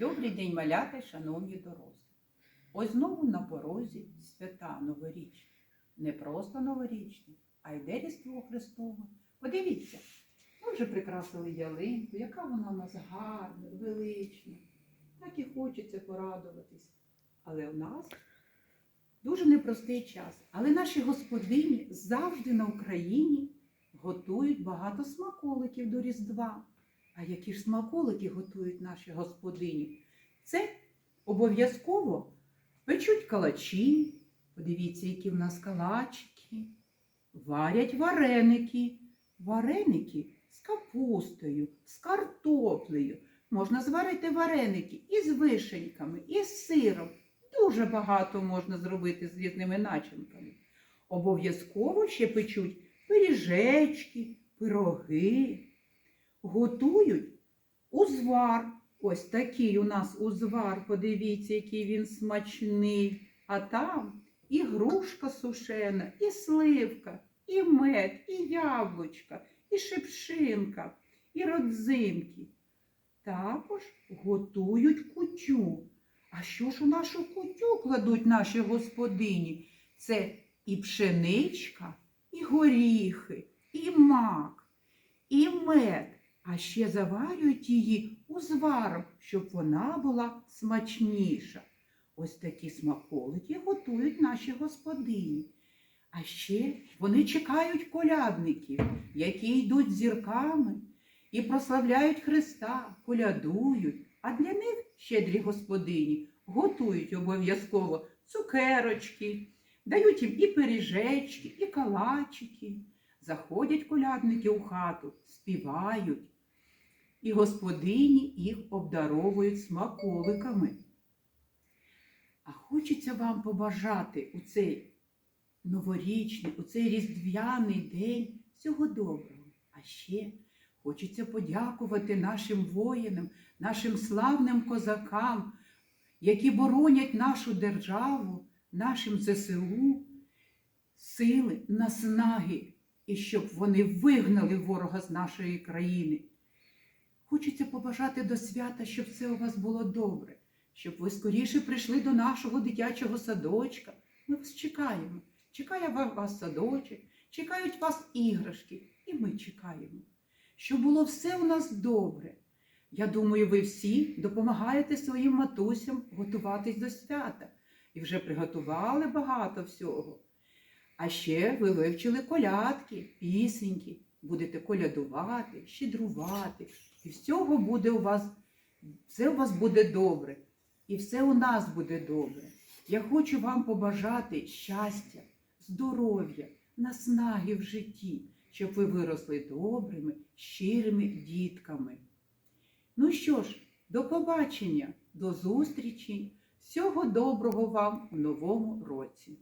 Добрий день, малята, й шановні дорослі. Ось знову на порозі свята новорічні. Не просто новорічні, а йде Різдво Христове. Подивіться, ми вже прикрасили ялинку, яка вона у нас гарна, велична. Так і хочеться порадуватись. Але у нас дуже непростий час. Але наші господині завжди на Україні готують багато смаколиків до Різдва. А які ж смаколики готують наші господині? Це обов'язково печуть калачі. Подивіться, які в нас калачики. Варять вареники. Вареники з капустою, з картоплею. Можна зварити вареники і з вишеньками, і з сиром. Дуже багато можна зробити з різними начинками. Обов'язково ще печуть пиріжечки, пироги готують узвар. Ось такий у нас узвар, подивіться, який він смачний. А там і грушка сушена, і сливка, і мед, і яблучка, і шипшинка, і родзинки. Також готують кутю. А що ж у нашу кутю кладуть наші господині? Це і пшеничка, і горіхи, і мак, і мед. А ще заварюють її узваром, щоб вона була смачніша. Ось такі смаколики готують наші господині. А ще вони чекають колядників, які йдуть зірками і прославляють Христа, колядують. А для них щедрі господині готують обов'язково цукерочки, дають їм і пиріжечки, і калачики. Заходять колядники у хату, співають, і господині їх обдаровують смаколиками. А хочеться вам побажати у цей новорічний, у цей різдвяний день всього доброго. А ще хочеться подякувати нашим воїнам, нашим славним козакам, які боронять нашу державу, нашим ЗСУ, сили, наснаги і щоб вони вигнали ворога з нашої країни. Хочеться побажати до свята, щоб все у вас було добре, щоб ви скоріше прийшли до нашого дитячого садочка. Ми вас чекаємо. Чекає вас садочок, чекають вас іграшки, і ми чекаємо. Щоб було все у нас добре. Я думаю, ви всі допомагаєте своїм матусям готуватись до свята і вже приготували багато всього. А ще ви вивчили колядки, пісеньки, будете колядувати, щедрувати. І всього буде у вас, все у вас буде добре. І все у нас буде добре. Я хочу вам побажати щастя, здоров'я, наснаги в житті, щоб ви виросли добрими, щирими дітками. Ну що ж, до побачення, до зустрічі, всього доброго вам у новому році.